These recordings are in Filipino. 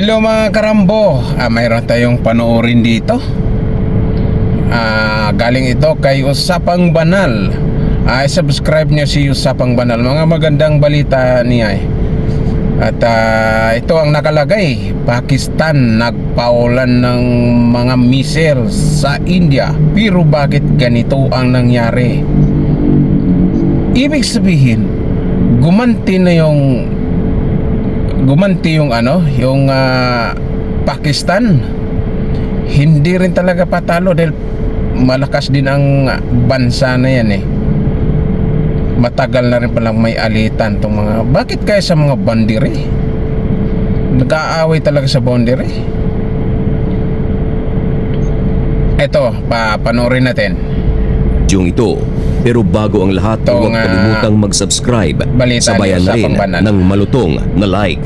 Hello mga karambo, ah, mayroon tayong panoorin dito. Ah, Galing ito kay Usapang Banal. Ah, Subscribe niyo si Usapang Banal. Mga magandang balita niya eh. At ah, ito ang nakalagay. Pakistan nagpaulan ng mga missile sa India. Pero bakit ganito ang nangyari? Ibig sabihin Gumanti na yung gumanti yung ano, yung ah, Pakistan. Hindi rin talaga patalo dahil malakas din ang bansa na yan eh. Matagal na rin palang may alitan tong mga bakit kaya sa mga bandiri? Nag-aaway talaga sa boundary. Eto, pa panoorin natin. Yung ito. Pero bago ang lahat, huwag kalimutang mag-subscribe. Sabayan na rin ng malutong na like.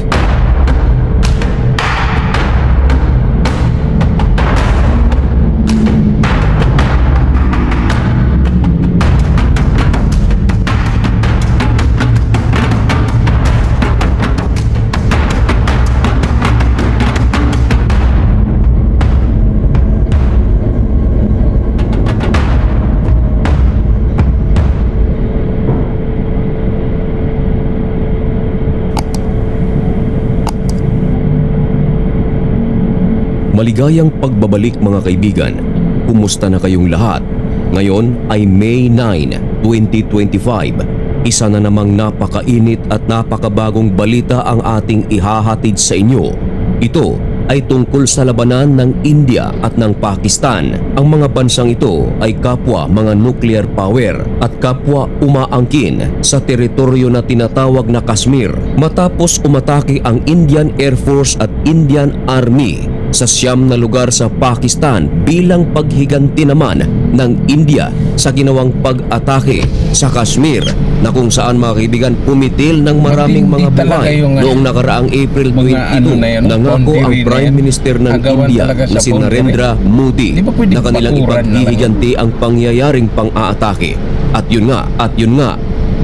Maligayang pagbabalik mga kaibigan. Kumusta na kayong lahat? Ngayon ay May 9, 2025. Isa na namang napakainit at napakabagong balita ang ating ihahatid sa inyo. Ito ay tungkol sa labanan ng India at ng Pakistan. Ang mga bansang ito ay kapwa mga nuclear power at kapwa umaangkin sa teritoryo na tinatawag na Kashmir matapos umatake ang Indian Air Force at Indian Army sa siyam na lugar sa Pakistan bilang paghiganti naman ng India sa ginawang pag-atake sa Kashmir na kung saan mga kaibigan pumitil ng maraming mga buhay ano, noong nakaraang April 22 mga ano na yan, nangako ang Prime. Minister ng India na si. Narendra Modi na kanilang ipaghihiganti ang pangyayaring pang-aatake. At yun nga, at yun nga,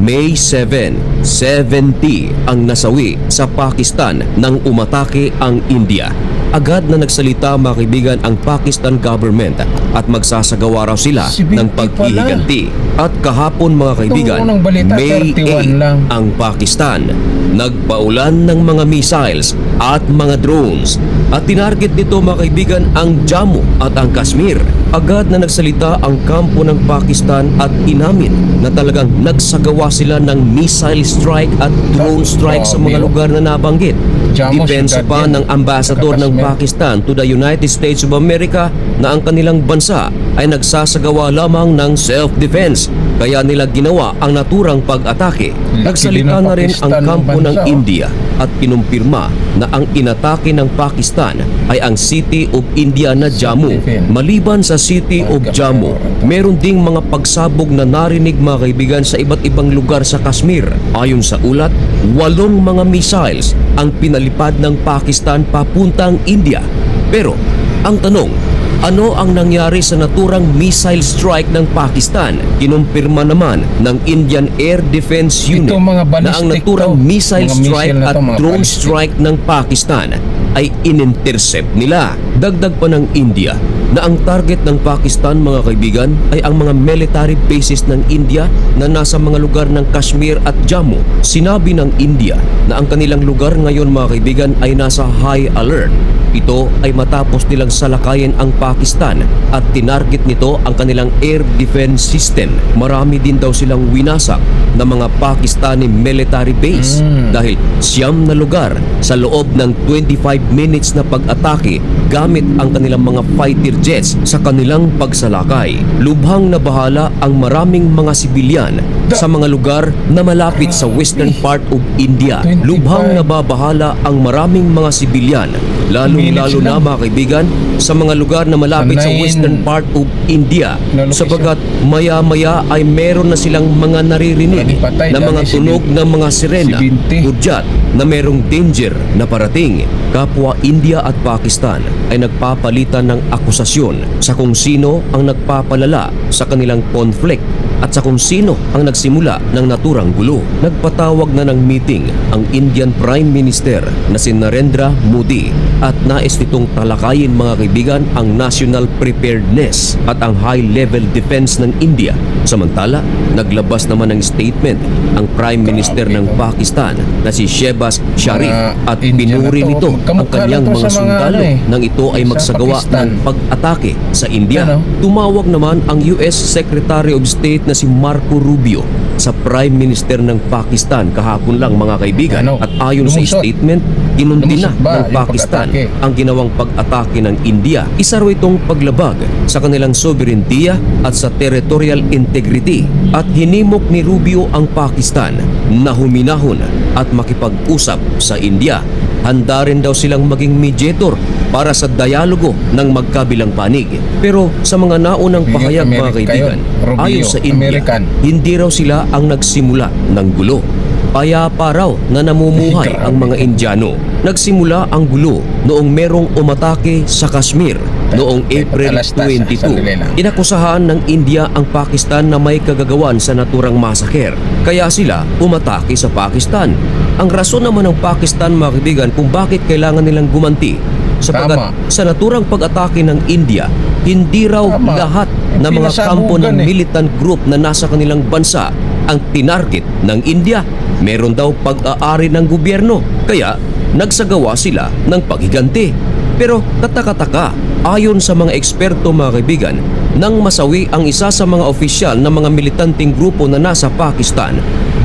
May 7, 70 ang nasawi sa Pakistan nang umatake ang India. Agad na nagsalita mga kaibigan ang Pakistan government at magsasagawa raw sila Si ng paghihiganti. At kahapon mga kaibigan, balita, May 31 8 lang. ang Pakistan. Nagpaulan ng mga missiles at mga drones at tinarget nito mga kaibigan ang Jammu at ang Kashmir. Agad na nagsalita ang kampo ng Pakistan at inamin na talagang nagsagawa sila ng missile strike at drone strike sa mga oh. lugar na nabanggit. Depensa pa ng ambasador ng. Pakistan to the United States of America na ang kanilang bansa ay nagsasagawa lamang ng self-defense kaya nila ginawa ang naturang pag-atake. Din Nagsalita na rin ang kampo ng oh. India at kinumpirma na ang inatake ng Pakistan ay ang City of India na Jammu. Maliban sa City of Jammu, meron ding mga pagsabog na narinig mga kaibigan sa iba't ibang lugar sa Kashmir. Ayon sa ulat, walong mga missiles ang pinalipad ng Pakistan papuntang India. Pero, ang tanong, ano ang nangyari sa naturang missile strike ng Pakistan? Kinumpirma naman ng Indian Air Defense Unit Ito, mga na ang naturang to. missile Mga strike missile at to, drone ballistic. strike ng Pakistan ay inintercept nila. Dagdag pa ng India na ang target ng Pakistan mga kaibigan ay ang mga military bases ng India na nasa mga lugar ng Kashmir at Jammu. Sinabi ng India na ang kanilang lugar ngayon mga kaibigan ay nasa high alert. Ito ay matapos nilang salakayin ang Pakistan at tinarget nito ang kanilang air defense system. Marami din daw silang winasak na mga Pakistani military base Mm. dahil siyam na lugar sa loob ng 25 minutes na pag-atake gamit ang kanilang mga fighter jets sa kanilang pagsalakay. Lubhang na bahala ang maraming mga sibilyan sa mga lugar na malapit sa western part of India. 25. Lubhang nababahala ang maraming mga sibilyan lalong-lalo na mga kaibigan sa mga lugar na malapit sa western part of India sapagat maya-maya ay meron na silang mga naririnig na mga tunog ng mga sirena, hudyat na merong danger na parating. Kapwa India at Pakistan ay nagpapalitan ng akusasyon sa kung sino ang nagpapalala sa kanilang conflict at sa kung sino ang nagsimula ng naturang gulo. Nagpatawag na ng meeting ang Indian Prime Minister na si Narendra Modi at nais nitong talakayin mga kaibigan ang national preparedness at ang high-level defense ng India. Samantala, naglabas naman ng statement ang Prime Minister ng Pakistan na si Shehbaz Sharif at pinuri nito ang kanyang mga sundalo ano eh, nang ito ay sa magsagawa ng pag-atake sa India. Ano? Tumawag naman ang US Secretary of State na si Marco Rubio sa Prime Minister ng Pakistan kahapon lang mga kaibigan Ano? at ayon sa Lumusot. statement kinundi na ng Pakistan ang ginawang pag-atake ng India. Isa raw itong paglabag sa kanilang sobereintiya at sa territorial integrity at hinimok ni Rubio ang Pakistan na huminahon at makipag-usap sa India. Handa rin daw silang maging mediator para sa dialogo ng magkabilang panig. Pero sa mga naunang pahayag mga kaibigan. Rubio, ayon sa India, American. hindi raw sila ang nagsimula ng gulo. Payapa raw na namumuhay ang mga Indiano. Nagsimula ang gulo noong merong umatake sa Kashmir noong April pagkalastas, sandali lang. 22. Inakusahan ng India ang Pakistan na may kagagawan sa naturang masaker. Kaya sila umatake sa Pakistan. Ang rason naman ng Pakistan mga kaibigan kung bakit kailangan nilang gumanti sapagat Tama. sa naturang pag-atake ng India, hindi raw Tama. lahat ng mga kampo ng eh. militant group na nasa kanilang bansa ang tinarget ng India. Meron daw pag-aari ng gobyerno, kaya nagsagawa sila ng paghiganti. Pero katakataka, ayon sa mga eksperto mga kaibigan, nang masawi ang isa sa mga opisyal ng mga militanteng grupo na nasa Pakistan,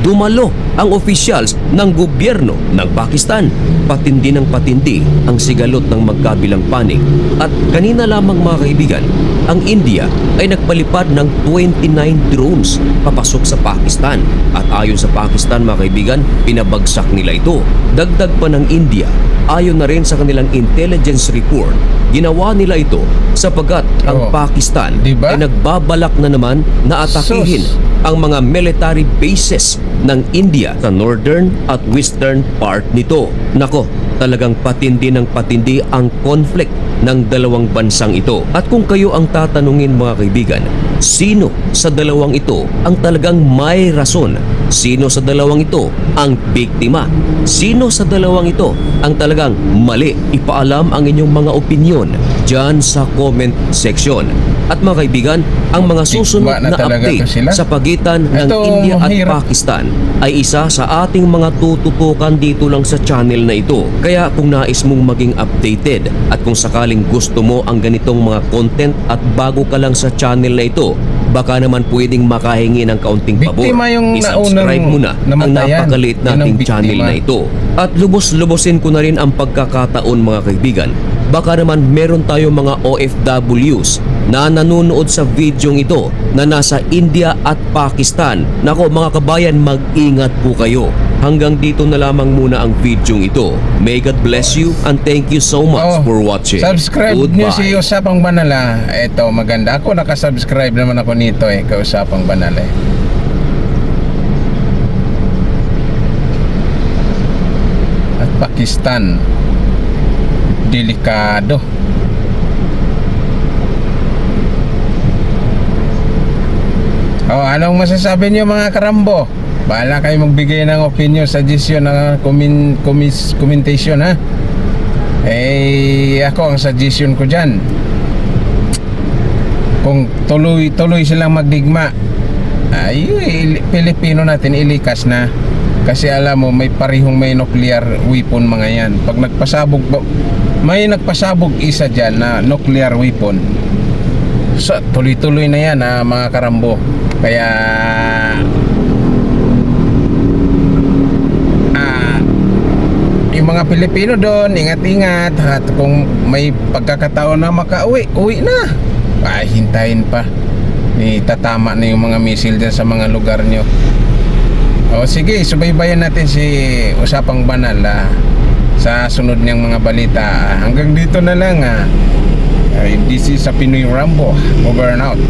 dumalo ang opisyals ng gobyerno ng Pakistan. Patindi ng patindi ang sigalot ng magkabilang panig. At kanina lamang mga kaibigan, ang India ay nagpalipad ng 29 drones papasok sa Pakistan. At ayon sa Pakistan mga kaibigan, pinabagsak nila ito. Dagdag pa ng India, ayon na rin sa kanilang intelligence report, ginawa nila ito sapagat ang Oh. Pakistan Diba? ay nagbabalak na naman na atakihin Sus. ang mga military bases ng India sa northern at western part nito. Nako, talagang patindi ng patindi ang conflict ng dalawang bansang ito. At kung kayo ang tatanungin mga kaibigan, sino sa dalawang ito ang talagang may rason? Sino sa dalawang ito ang biktima? Sino sa dalawang ito ang talagang mali? Ipaalam ang inyong mga opinion dyan sa comment section. At mga kaibigan, ang mga susunod na na update sila. sa pagitan ng Ito, India at mahirap. Pakistan ay isa sa ating mga tututukan dito lang sa channel na ito. Kaya kung nais mong maging updated at kung sakaling gusto mo ang ganitong mga content at bago ka lang sa channel na ito, baka naman pwedeng makahingi ng kaunting pabor. I-subscribe mo na ang napakaliit nating channel na ito. At lubos-lubosin ko na rin ang pagkakataon mga kaibigan. Baka naman meron tayo mga OFWs na nanonood sa videong ito na nasa India at Pakistan. Nako mga kabayan, mag-ingat po kayo. Hanggang dito na lamang muna ang videong ito. May God bless you and thank you so much Oh, for watching. Subscribe nyo Goodbye. si Usapang Banala. Ito, maganda. Ako nakasubscribe naman ako nito eh, kay Usapang Banala eh. At Pakistan. Delikado. Oh, anong masasabi niyo mga karambo? Bahala kayo magbigay ng opinion, suggestion, ng comment, comment, commentation ha. Eh, ako ang suggestion ko dyan. Kung tuloy-tuloy silang magdigma, ay il- Pilipino natin ilikas na. Kasi alam mo, may parihong may nuclear weapon mga yan. Pag nagpasabog, may nagpasabog isa dyan na nuclear weapon. So, tuloy-tuloy na yan ha, mga karambo. Kaya ah yung mga Pilipino doon, ingat-ingat at kung may pagkakataon na makauwi, uwi na. Ay, hintayin pa. Ni tatama na yung mga misil dyan sa mga lugar nyo. O sige, subaybayan natin si Usapang Banal ah, sa sunod niyang mga balita. Hanggang dito na lang. Ah. This is sa Pinoy Rambo. Over and out.